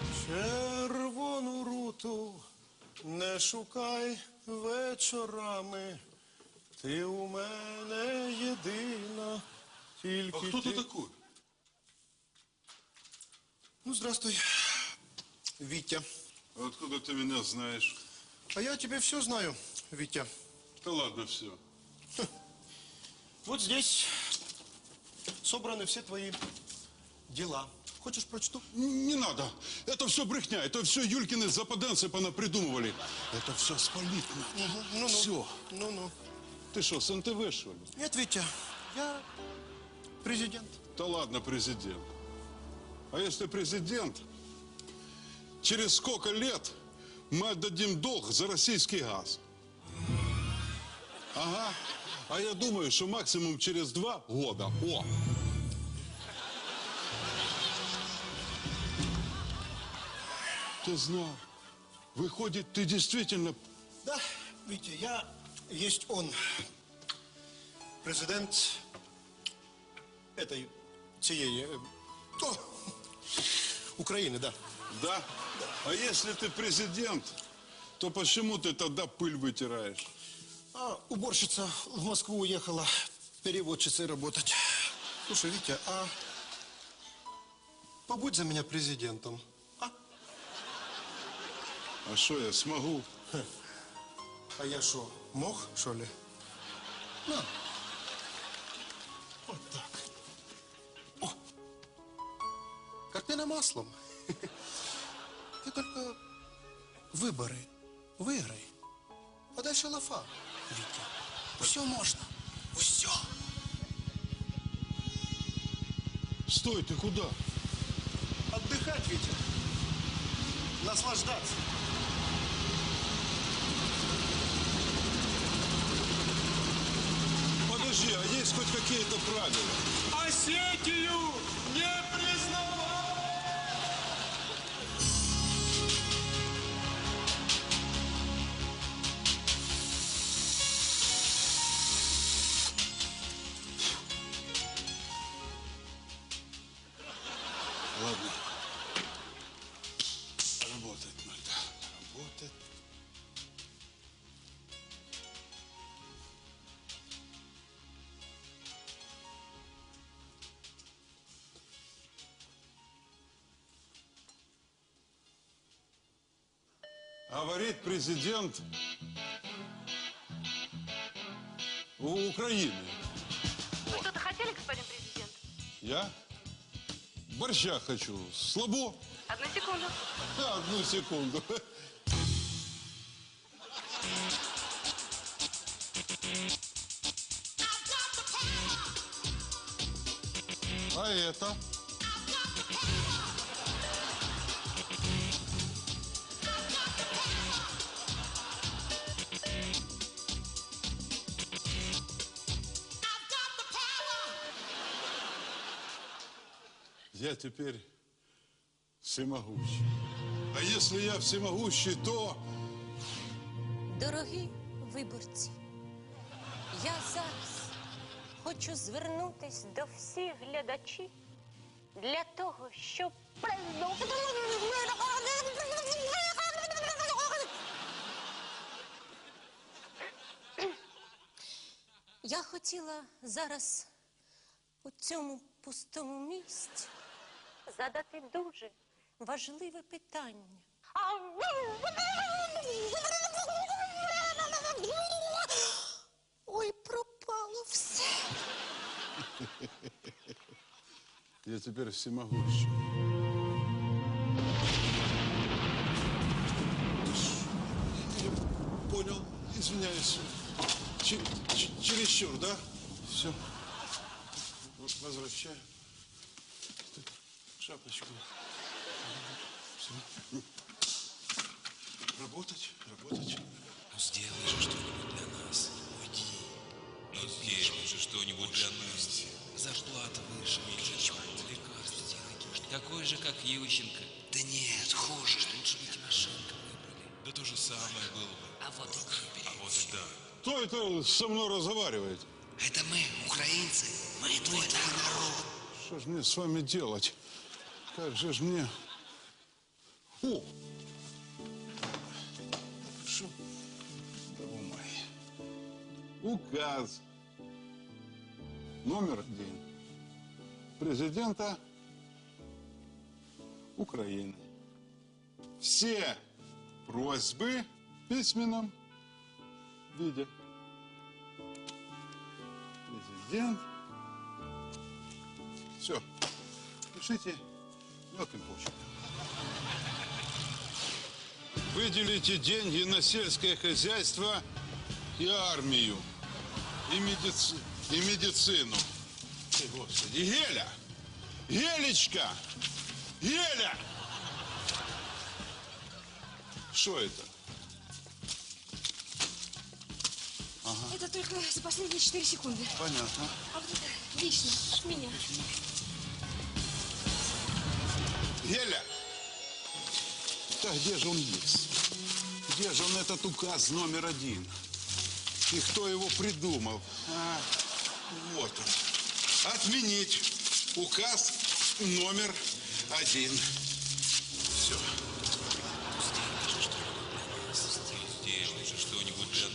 Червону руту не шукай вечорами. Ти у мене єдина, тільки А кто ти. ты такой? Ну, здравствуй, Витя. А откуда ты меня знаешь? А я тебе все знаю, Витя. Да ладно все. Вот здесь собраны все твои дела. Хочешь, прочту? Не надо. Это все брехня. Это все Юлькины западенцы понапридумывали. Это все спалить надо. Ну-ну. Все. Ну-ну. Ты что, с НТВ, что ли? Нет, Витя, я президент. Да ладно, президент. А если президент, через сколько лет мы отдадим долг за российский газ? Ага. А я думаю, что максимум через два года. О! Ты знал. Выходит, ты действительно... Да, Витя, я есть он. Президент этой, цієї, е, о, України, да. Да? А если ты президент, то почему ты тогда пыль вытираешь? А уборщица в Москву уехала переводчицей работать. Слушай, Витя, а побудь за меня президентом. А, что я смогу? а я что, мог, что ли? На. Вот так. О! Картина маслом. Ты только выборы выиграй. А дальше лафа, Витя. Все можно. Все. Стой, ты куда? Отдыхать, Витя. Наслаждаться. Подожди, а есть хоть какие-то правила? Осетию Говорит президент Украины. Вы что-то хотели, господин президент? Я борща хочу. Слабо? Одну секунду. Одну секунду. А это? Я теперь всемогущий. А если я всемогущий, то... Дорогі виборці, я зараз хочу звернутись до всіх глядачів для того, щоб Я хотіла зараз у цьому пустому місці задати дуже важливе питання. Ой, пропало все. Я теперь всемогущий. Я понял, извиняюсь. Че- че- чересчур, да? Все. Возвращаю. Шапочку. Все. Работать, работать. Ну, сделай же что-нибудь для нас. Уйди. Ну, сделай же что-нибудь для нас. Зарплата выше, импичмент, лекарства сделай. Такой же, как Ющенко. Да нет, хуже. Лучше бы Тимошенко выбрали. Да то же самое было бы. А вот и теперь. А вот и да. Кто это со мной разговаривает? Это мы, украинцы. Мы твой народ. Что же мне с вами делать? Как же ж мне. Что? Думай. Указ номер один президента Украины. Все просьбы в письменном виде. Президент. Все. Пишите мелким почерком. Выделите деньги на сельское хозяйство и армию, и, медици- и медицину. Ой, Господи, Геля! Гелечка! Геля! Что это? Это только за последние 4 секунды. Понятно. А вот это лично, с меня. Геля! Да где же он есть? Где же он этот указ номер один? И кто его придумал? А, вот он. Отменить указ номер один. Все. Сделай же что-нибудь для.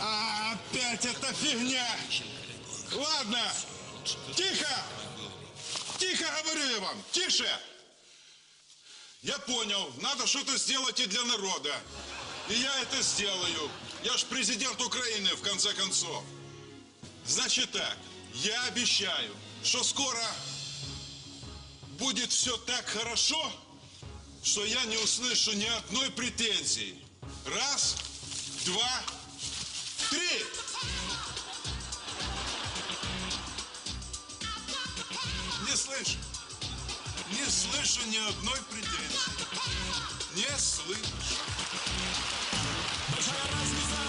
А, опять эта фигня! Ладно! Тихо! Говорю я вам! Тише! Я понял, надо что-то сделать и для народа. И я это сделаю. Я ж президент Украины, в конце концов. Значит так, я обещаю, что скоро будет все так хорошо, что я не услышу ни одной претензии. Раз, два, три. Не слышу. Не слышу ни одной претензии. Не слышу. Большая разница.